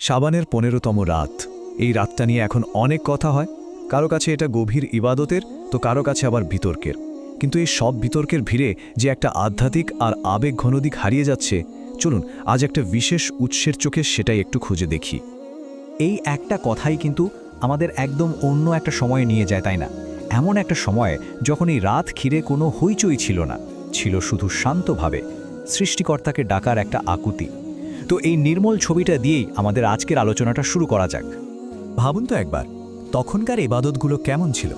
সাবানের পনেরোতম রাত। এই রাতটা নিয়ে এখন অনেক কথা হয়। কারও কাছে এটা গভীর ইবাদতের, তো কারও কাছে আবার বিতর্কের। কিন্তু এই সব বিতর্কের ভিড়ে যে একটা আধ্যাত্মিক আর আবেগ ঘন দিক হারিয়ে যাচ্ছে, চলুন আজ একটা বিশেষ উৎসের চোখে সেটাই একটু খুঁজে দেখি। এই একটা কথাই কিন্তু আমাদের একদম অন্য একটা সময়ে নিয়ে যায়, তাই না? এমন একটা সময় যখন এই রাত ঘিরে কোনো হইচই ছিল না, ছিল শুধু শান্তভাবে, সৃষ্টিকর্তাকে ডাকার একটা আকুতি। তো এই নির্মল ছবিটা দিয়েই আমাদের আজকের আলোচনাটা শুরু করা যাক। ভাবুন তো একবার তখনকার ইবাদতগুলো কেমন ছিল?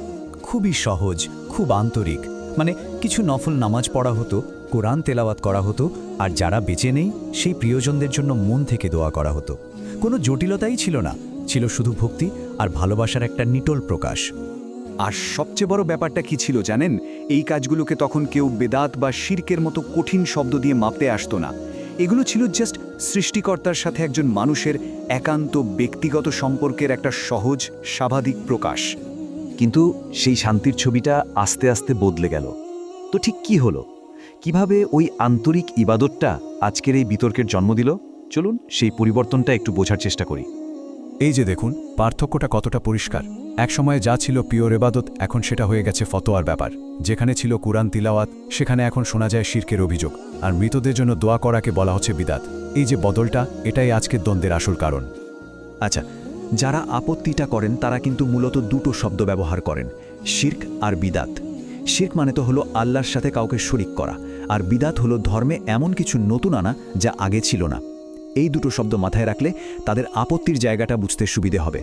খুবই সহজ খুব আন্তরিক। মানে কিছু নফল নামাজ পড়া হতো কোরআন তেলাওয়াত করা হতো আর যারা বেঁচে নেই সেই প্রিয়জনদের জন্য মন থেকে দোয়া করা হতো। কোনো জটিলতাই ছিল না ছিল শুধু ভক্তি আর ভালোবাসার একটা নিটল প্রকাশ। আর সবচেয়ে বড় ব্যাপারটা কি ছিল জানেন? এই কাজগুলোকে তখন কেউ বেদাত বা শির্কের মতো কঠিন শব্দ দিয়ে মাপতে আসতো না। এগুলো ছিল জাস্ট সৃষ্টিকর্তার সাথে একজন মানুষের একান্ত ব্যক্তিগত সম্পর্কের একটা সহজ, স্বাভাবিক প্রকাশ। কিন্তু সেই শান্তির ছবিটা আস্তে আস্তে বদলে গেল। তো ঠিক কি হলো? কীভাবে ওই আন্তরিক ইবাদতটা আজকের এই বিতর্কের জন্ম দিল? চলুন সেই পরিবর্তনটা একটু বোঝার চেষ্টা করি। এই যে দেখুন, পার্থক্যটা কতটা পরিষ্কার। একসময়ে যা ছিল পিওর এবাদত, এখন সেটা হয়ে গেছে ফতোয়ার ব্যাপার। যেখানে ছিল কুরআন তিলাওয়াত, সেখানে এখন শোনা যায় শির্কের অভিযোগ। আর মৃতদের জন্য দোয়া করাকে বলা হচ্ছে বিদাত। এই যে বদলটা, এটাই আজকের দ্বন্দ্বের আসল কারণ। আচ্ছা যারা আপত্তিটা করেন, তারা কিন্তু মূলত দুটো শব্দ ব্যবহার করেন, শির্ক আর বিদাত। শির্ক মানে তো হলো আল্লাহর সাথে কাউকে শরিক করা, আর বিদাত হলো ধর্মে এমন কিছু নতুন আনা যা আগে ছিল না। এই দুটো শব্দ মাথায় রাখলে তাদের আপত্তির জায়গাটা বুঝতে সুবিধে হবে।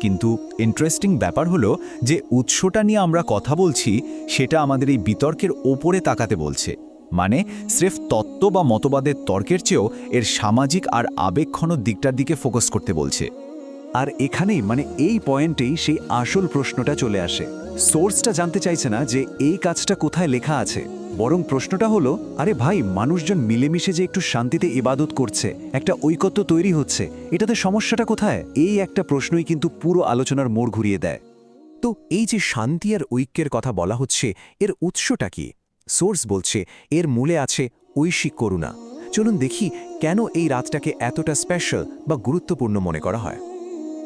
কিন্তু ইন্টারেস্টিং ব্যাপার হলো যে উৎসটা নিয়ে আমরা কথা বলছি, সেটা আমাদের এই বিতর্কের ওপরে তাকাতে বলছে। মানে স্রেফ তত্ত্ব বা মতবাদের তর্কের চেয়েও এর সামাজিক আর আবেগক্ষণ দিকটার দিকে ফোকাস করতে বলছে। আর এখানেই মানে এই পয়েন্টেই সেই আসল প্রশ্নটা চলে আসে। সোর্সটা জানতে চাইছে না যে এই কাজটা কোথায় লেখা আছে। বরং প্রশ্নটা হলো, আরে ভাই, মানুষজন মিলেমিশে যে একটু শান্তিতে ইবাদত করছে, একটা ঐকত্য তৈরি হচ্ছে, এটাতে সমস্যাটা কোথায়? এই একটা প্রশ্নই কিন্তু পুরো আলোচনার মোড় ঘুরিয়ে দেয়। তো এই যে শান্তি আর ঐক্যের কথা বলা হচ্ছে, এর উৎসটা কি? সোর্স বলছে, এর মূলে আছে ঐশিক করুণা। চলুন দেখি কেন এই রাতটাকে এতটা স্পেশাল বা গুরুত্বপূর্ণ মনে করা হয়।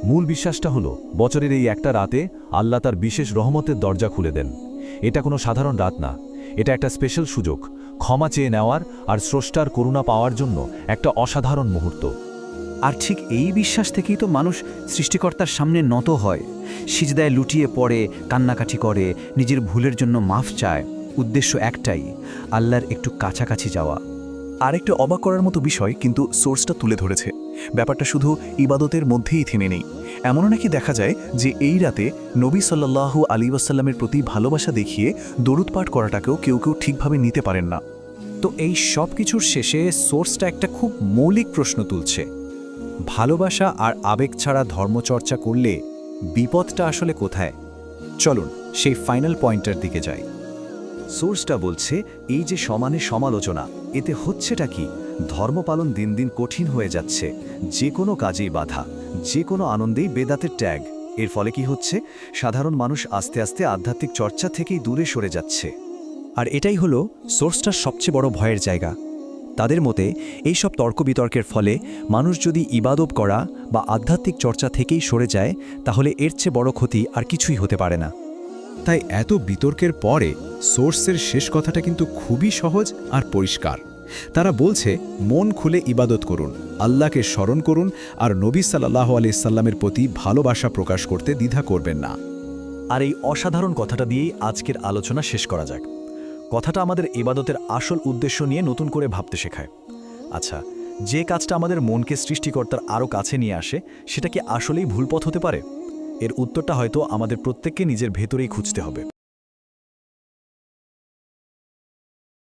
মূল বিশ্বাসটা হলো, বছরের এই একটা রাতে আল্লাহ তার বিশেষ রহমতের দরজা খুলে দেন। এটা কোনো সাধারণ রাত না। এটা একটা স্পেশাল সুযোগ। ক্ষমা চেয়ে নেওয়ার আর স্রষ্টার করুণা পাওয়ার জন্য একটা অসাধারণ মুহূর্ত। আর ঠিক এই বিশ্বাস থেকেই তো মানুষ সৃষ্টিকর্তার সামনে নত হয়। সিজদায় লুটিয়ে পড়ে, কান্নাকাটি করে, নিজের ভুলের জন্য মাফ চায়। উদ্দেশ্য একটাই, আল্লাহর একটু কাছাকাছি যাওয়া। আরেকটা অবাক করার মতো বিষয়, কিন্তু সোর্সটা তুলে ধরেছে। ব্যাপারটা শুধু ইবাদতের মধ্যেই থেমে নেই। এমনও নাকি দেখা যায় যে এই রাতে নবী সাল্লাল্লাহু আলী ওয়াসাল্লামের প্রতি ভালোবাসা দেখিয়ে দরুদ পাঠ করাটাকেও কেউ কেউ ঠিকভাবে নিতে পারেন না। তো এই সব কিছুর শেষে সোর্সটা একটা খুব মৌলিক প্রশ্ন তুলছে। ভালোবাসা আর আবেগ ছাড়া ধর্মচর্চা করলে বিপদটা আসলে কোথায়? চলুন সেই ফাইনাল পয়েন্টের দিকে যাই। সোর্সটা বলছে, এই যে সমানে সমালোচনা, এতে হচ্ছেটা কি? ধর্মপালন দিন দিন কঠিন হয়ে যাচ্ছে। যে কোনো কাজেই বাধা, যে কোনো আনন্দেই বেদাতের ট্যাগ এর ফলে কি হচ্ছে? সাধারণ মানুষ আস্তে আস্তে আধ্যাত্মিক চর্চা থেকেই দূরে সরে যাচ্ছে। আর এটাই হলো সোর্সটার সবচেয়ে বড় ভয়ের জায়গা। তাদের মতে, এই সব তর্ক বিতর্কের ফলে মানুষ যদি ইবাদব করা বা আধ্যাত্মিক চর্চা থেকেই সরে যায়, তাহলে এর চেয়ে বড় ক্ষতি আর কিছুই হতে পারে না। তাই এত বিতর্কের পরে সোর্সের শেষ কথাটা কিন্তু খুবই সহজ আর পরিষ্কার। তারা বলছে, মন খুলে ইবাদত করুন, আল্লাহকে স্মরণ করুন আর নবী সাল্লাহ আলি সাল্লামের প্রতি ভালোবাসা প্রকাশ করতে দ্বিধা করবেন না। আর এই অসাধারণ কথাটা দিয়েই আজকের আলোচনা শেষ করা যাক। কথাটা আমাদের ইবাদতের আসল উদ্দেশ্য নিয়ে নতুন করে ভাবতে শেখায়। আচ্ছা যে কাজটা আমাদের মনকে সৃষ্টিকর্তার আরও কাছে নিয়ে আসে, সেটা কি আসলেই ভুল পথ হতে পারে? এর উত্তরটা হয়তো আমাদের প্রত্যেককে নিজের ভেতরেই খুঁজতে হবে।